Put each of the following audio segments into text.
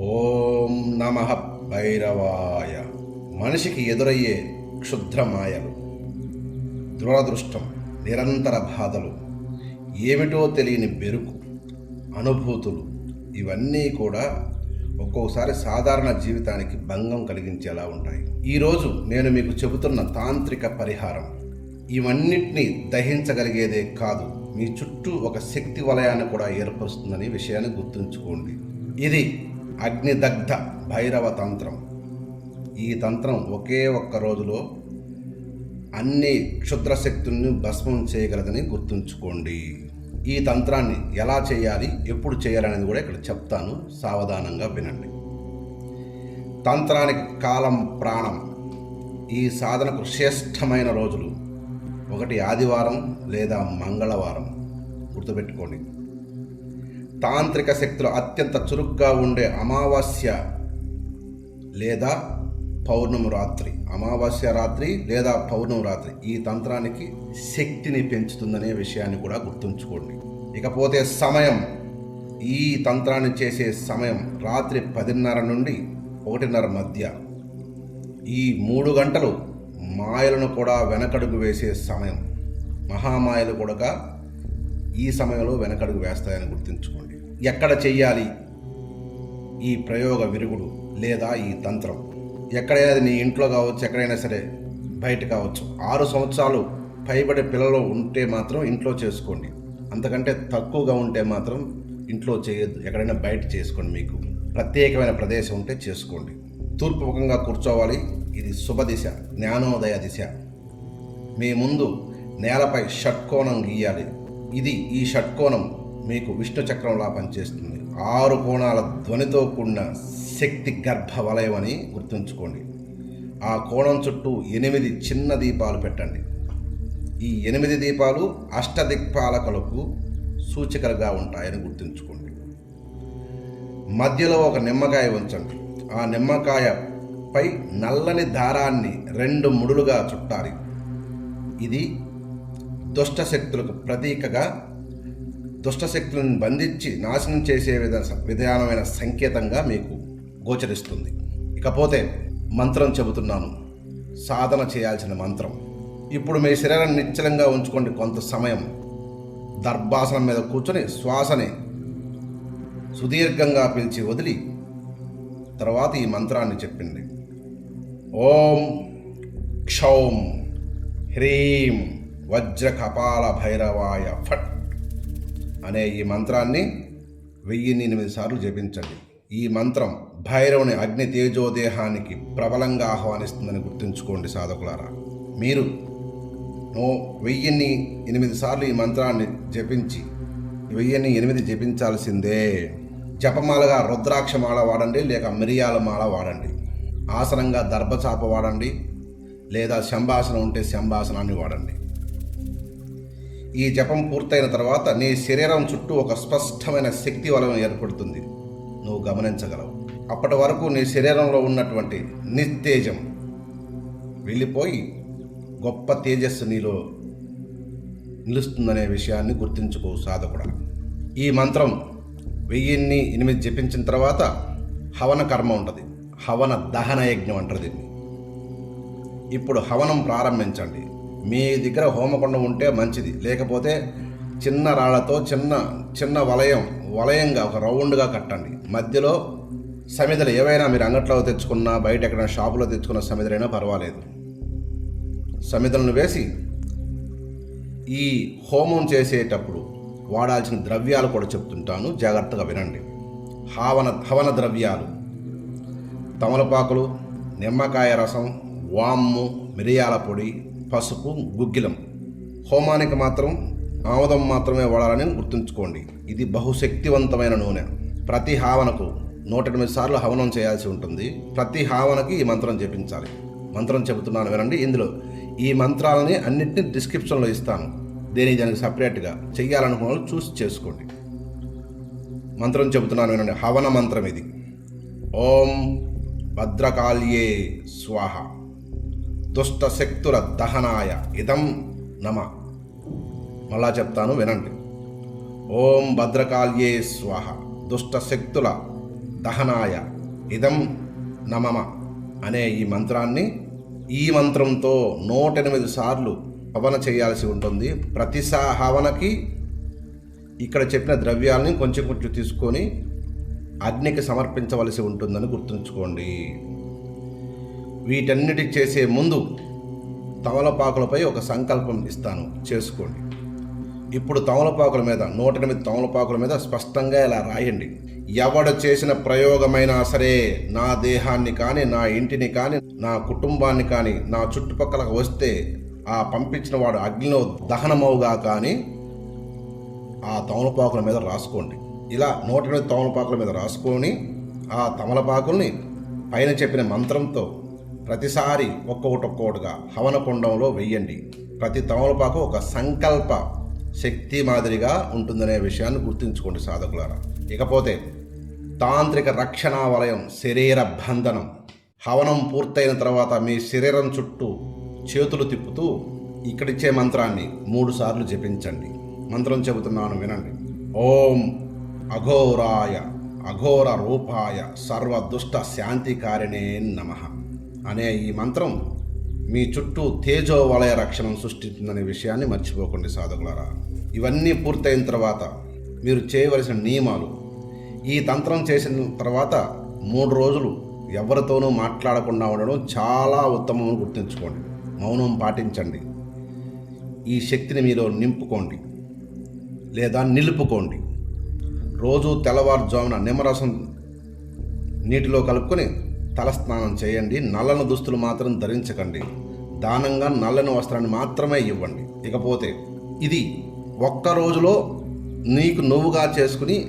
ఓం నమ భైరవాయ. మనిషికి ఎదురయ్యే క్షుద్ర మాయలు దురదృష్టం నిరంతర బాధలు ఏమిటో తెలియని బెరుకు అనుభూతులు ఇవన్నీ కూడా ఒక్కోసారి సాధారణ జీవితానికి భంగం కలిగించేలా ఉంటాయి. ఈరోజు నేను మీకు చెబుతున్న తాంత్రిక పరిహారం. ఇవన్నిటినీ దహించగలిగేదే కాదు మీ చుట్టూ ఒక శక్తి వలయాన్ని కూడా ఏర్పరుస్తుందని విషయాన్ని గుర్తుంచుకోండి. ఇది అగ్నిదగ్ధ భైరవ తంత్రం. ఈ తంత్రం ఒకే ఒక్క రోజులో అన్ని క్షుద్ర శక్తుల్ని భస్మం చేయగలదని గుర్తుంచుకోండి. ఈ తంత్రాన్ని ఎలా చేయాలి ఎప్పుడు చేయాలనేది కూడా ఇక్కడ చెప్తాను. సావధానంగా వినండి. తంత్రానికి కాలం ప్రాణం ఈ సాధనకు శ్రేష్టమైన రోజులు. ఒకటి ఆదివారం లేదా మంగళవారం. గుర్తుపెట్టుకోండి. తాంత్రిక శక్తులు అత్యంత చురుగ్గా ఉండే అమావాస్య లేదా పౌర్ణమి రాత్రి. అమావాస్య రాత్రి లేదా పౌర్ణమి రాత్రి ఈ తంత్రానికి శక్తిని పెంచుతుందనే విషయాన్ని కూడా గుర్తుంచుకోండి. ఇకపోతే సమయం ఈ తంత్రాన్ని చేసే సమయం రాత్రి పదిన్నర నుండి ఒకటిన్నర మధ్య. ఈ మూడు గంటలు మాయలను కూడా వెనకడుగు వేసే సమయం. మహామాయలు కూడా ఈ సమయంలో వెనకడుగు వేస్తాయని గుర్తుంచుకోండి. ఎక్కడ చెయ్యాలి? ఈ ప్రయోగ విరుగుడు లేదా ఈ తంత్రం? ఎక్కడైనా నీ ఇంట్లో కావచ్చు ఎక్కడైనా సరే బయట కావచ్చు. ఆరు సంవత్సరాలు పైబడి పిల్లలు ఉంటే మాత్రం ఇంట్లో చేసుకోండి. అంతకంటే తక్కువగా ఉంటే మాత్రం ఇంట్లో చేయొద్దు. ఎక్కడైనా బయట చేసుకోండి మీకు. ప్రత్యేకమైన ప్రదేశం ఉంటే చేసుకోండి. తూర్పు ముఖంగా కూర్చోవాలి. ఇది శుభ దిశ జ్ఞానోదయ దిశ. మీ ముందు నేలపై షట్కోణం గీయాలి. ఇది ఈ షట్కోణం మీకు విష్ణు చక్రంలా పనిచేస్తుంది. ఆరు కోణాల ధ్వనితో కూడిన శక్తి గర్భ వలయం అని గుర్తుంచుకోండి. ఆ కోణం చుట్టూ ఎనిమిది చిన్న దీపాలు పెట్టండి. ఈ ఎనిమిది దీపాలు అష్టదిక్పాలకులకు సూచికలుగా ఉంటాయని గుర్తుంచుకోండి. మధ్యలో ఒక నిమ్మకాయ ఉంచండి. ఆ నిమ్మకాయ పై నల్లని దారాన్ని రెండు ముడులుగా చుట్టాలి. ఇది దుష్ట శక్తులకు ప్రతీకగా దుష్ట శక్తులను బంధించి నాశనం చేసే విధ విధానమైన సంకేతంగా మీకు గోచరిస్తుంది. ఇకపోతే మంత్రం చెబుతున్నాను. సాధన చేయాల్సిన మంత్రం. ఇప్పుడు మీ శరీరం నిశ్చలంగా ఉంచుకోండి కొంత సమయం. దర్భాసనం మీద కూర్చొని శ్వాసని సుదీర్ఘంగా పిలిచి వదిలి తర్వాత ఈ మంత్రాన్ని చెప్పింది. ఓం క్షౌం హ్రీం వజ్ర కపాల భైరవాయ ఫట్ అనే ఈ మంత్రాన్ని వెయ్యిన్ని ఎనిమిది సార్లు జపించండి. ఈ మంత్రం భైరవుని అగ్ని తేజోదేహానికి ప్రబలంగా ఆహ్వానిస్తుందని గుర్తుంచుకోండి సాధకులారా. మీరు నో వెయ్యిన్ని ఎనిమిది సార్లు ఈ మంత్రాన్ని జపించి వెయ్యిన్ని ఎనిమిది జపించాల్సిందే. జపమాలగా రుద్రాక్ష మాల వాడండి లేక మిరియాల మాల వాడండి. ఆసనంగా దర్భచాప వాడండి లేదా శంభాసనం ఉంటే శంభాసనాన్ని వాడండి. ఈ జపం పూర్తయిన తర్వాత నీ శరీరం చుట్టూ ఒక స్పష్టమైన శక్తి వలయం ఏర్పడుతుంది. నువ్వు గమనించగలవు. అప్పటి వరకు నీ శరీరంలో ఉన్నటువంటి నిస్తేజం వెళ్ళిపోయి గొప్ప తేజస్సు నీలో నిలుస్తుందనే విషయాన్ని గుర్తించుకో సాధకుడ. ఈ మంత్రం వెయ్యిన్ని ఎనిమిది జపించిన తర్వాత హవన కర్మ ఉంటుంది. హవన దహన యజ్ఞం అంటారు దీన్ని. ఇప్పుడు హవనం ప్రారంభించండి. మీ దగ్గర హోమకుండం ఉంటే మంచిది. లేకపోతే చిన్న రాళ్ళతో చిన్న చిన్న వలయం వలయంగా ఒక రౌండ్గా కట్టండి. మధ్యలో సమిదలు ఏవైనా మీరు అంగట్లో తెచ్చుకున్నా బయట ఎక్కడైనా షాపులో తెచ్చుకున్న సమిధలైనా పర్వాలేదు. సమిధలను వేసి ఈ హోమం చేసేటప్పుడు వాడాల్సిన ద్రవ్యాలు కూడా చెప్తుంటాను. జాగ్రత్తగా వినండి. హావన హవన ద్రవ్యాలు. తమలపాకులు నిమ్మకాయ రసం వాము మిరియాల పొడి పసుపు గుగ్గిలం. హోమానికి మాత్రం ఆముదం మాత్రమే వాడాలని గుర్తుంచుకోండి. ఇది బహుశక్తివంతమైన నూనె. ప్రతి హావనకు నూట ఎనిమిది సార్లు హవనం చేయాల్సి ఉంటుంది. ప్రతి హావనకి ఈ మంత్రం జపించాలి. మంత్రం చెబుతున్నాను వినండి. ఇందులో ఈ మంత్రాలని అన్నింటినీ డిస్క్రిప్షన్లో ఇస్తాను. దేనికి దానికి సపరేట్గా చెయ్యాలనుకున్న వాళ్ళు చూసి చేసుకోండి. మంత్రం చెబుతున్నాను వినండి. హవన మంత్రం ఇది. ఓం భద్రకాళ్యే స్వాహ. దుష్ట శక్తుల దహనాయ ఇదం నమ. మళ్ళా చెప్తాను వినండి. ఓం భద్రకాళ్యే స్వాహ. దుష్ట శక్తుల దహనాయ ఇదం నమమ అనే ఈ మంత్రాన్ని ఈ మంత్రంతో నూట ఎనిమిది సార్లు హవన చేయాల్సి ఉంటుంది. ప్రతి హవనకి ఇక్కడ చెప్పిన ద్రవ్యాలని కొంచెం కొంచెం తీసుకొని అగ్నికి సమర్పించవలసి ఉంటుందని గుర్తుంచుకోండి. వీటన్నిటి చేసే ముందు తమలపాకులపై ఒక సంకల్పం ఇస్తాను. చేసుకోండి. ఇప్పుడు తమలపాకుల మీద నూట ఎనిమిది తమలపాకుల మీద స్పష్టంగా ఇలా రాయండి. ఎవడు చేసిన ప్రయోగమైనా సరే నా దేహాన్ని కానీ నా ఇంటిని కానీ నా కుటుంబాన్ని కానీ నా చుట్టుపక్కల వస్తే ఆ పంపించిన వాడు అగ్నిలో దహనమవుగా కానీ ఆ తమలపాకుల మీద రాసుకోండి. ఇలా నూట ఎనిమిది తమలపాకుల మీద రాసుకొని ఆ తమలపాకుల్ని పైన చెప్పిన మంత్రంతో ప్రతిసారి ఒక్కొక్కటి ఒక్కొక్కటిగా హవన వెయ్యండి. ప్రతి తమలపాకు ఒక సంకల్ప శక్తి మాదిరిగా ఉంటుందనే విషయాన్ని గుర్తుంచుకోండి సాధకులారా. ఇకపోతే తాంత్రిక రక్షణ వలయం శరీర బంధనం హవనం పూర్తయిన తర్వాత మీ శరీరం చుట్టూ చేతులు తిప్పుతూ ఇక్కడిచ్చే మంత్రాన్ని మూడు సార్లు జపించండి. మంత్రం చెబుతున్నాను వినండి. ఓం అఘోరాయ అఘోర రూపాయ సర్వదుష్ట శాంతికారిణే నమ. అనే ఈ మంత్రం మీ చుట్టూ తేజో వలయ రక్షణను సృష్టిస్తుందనే విషయాన్ని మర్చిపోకండి సాధకులారా. ఇవన్నీ పూర్తయిన తర్వాత మీరు చేయవలసిన నియమాలు. ఈ తంత్రం చేసిన తర్వాత మూడు రోజులు ఎవరితోనూ మాట్లాడకుండా ఉండడం చాలా ఉత్తమం గుర్తుంచుకోండి. మౌనం పాటించండి. ఈ శక్తిని మీలో నింపుకోండి. లేదా నిలుపుకోండి. రోజు తెల్లవారుజామున నిమ్మరసం నీటిలో కలుపుకొని తలస్నానం చేయండి నల్లని దుస్తులు మాత్రం ధరించకండి. దానంగా నల్లని వస్త్రాన్ని మాత్రమే ఇవ్వండి. ఇకపోతే ఇది ఒక్క రోజులో నీకు నువ్వుగా చేసుకుని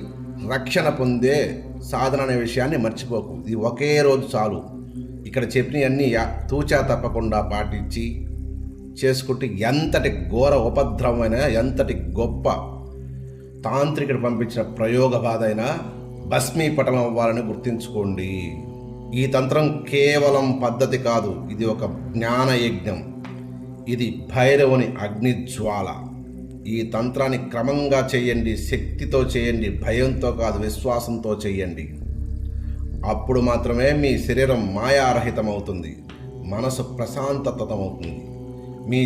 రక్షణ పొందే సాధన అనే విషయాన్ని మర్చిపోకు. ఇది ఒకే రోజు చాలు. ఇక్కడ చెప్పినవన్నీ యా- తూచా తప్పకుండా పాటించి చేసుకుంటే ఎంతటి ఘోర ఉపద్రవమైన ఎంతటి గొప్ప తాంత్రికుడు పంపించిన ప్రయోగ బాధ అయినా భస్మీపటలం అవ్వాలని గుర్తుంచుకోండి. ఈ తంత్రం కేవలం పద్ధతి కాదు ఇది ఒక జ్ఞాన యజ్ఞం ఇది భైరవుని అగ్నిజ్వాల. ఈ తంత్రాన్ని క్రమంగా చేయండి శక్తితో చేయండి భయంతో కాదు విశ్వాసంతో చేయండి. అప్పుడు మాత్రమే మీ శరీరం మాయారహితమవుతుంది మనసు ప్రశాంతతమవుతుంది. మీ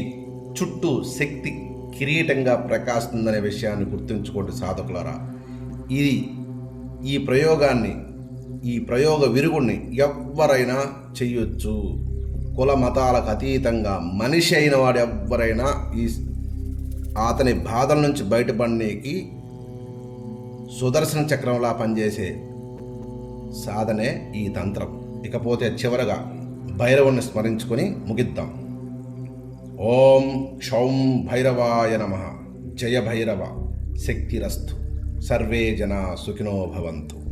చుట్టూ శక్తి కిరీటంగా ప్రకాశిస్తుందనే విషయాన్ని గుర్తుంచుకోండి సాధకులారా. ఇది ఈ ప్రయోగాన్ని ఈ ప్రయోగ విరుగుణ్ణి ఎవ్వరైనా చెయ్యొచ్చు. కుల మతాలకు అతీతంగా మనిషి అయిన వాడు ఎవ్వరైనా ఈ అతని బాధల నుంచి బయటపడేకి సుదర్శన చక్రంలా పనిచేసే సాధనే ఈ తంత్రం. ఇకపోతే చివరగా భైరవుణ్ణి స్మరించుకొని ముగిద్దాం. ఓం క్షౌం భైరవాయ నమ. జయ భైరవ. శక్తిరస్తు. సర్వే జనా సుఖినో భవంతు.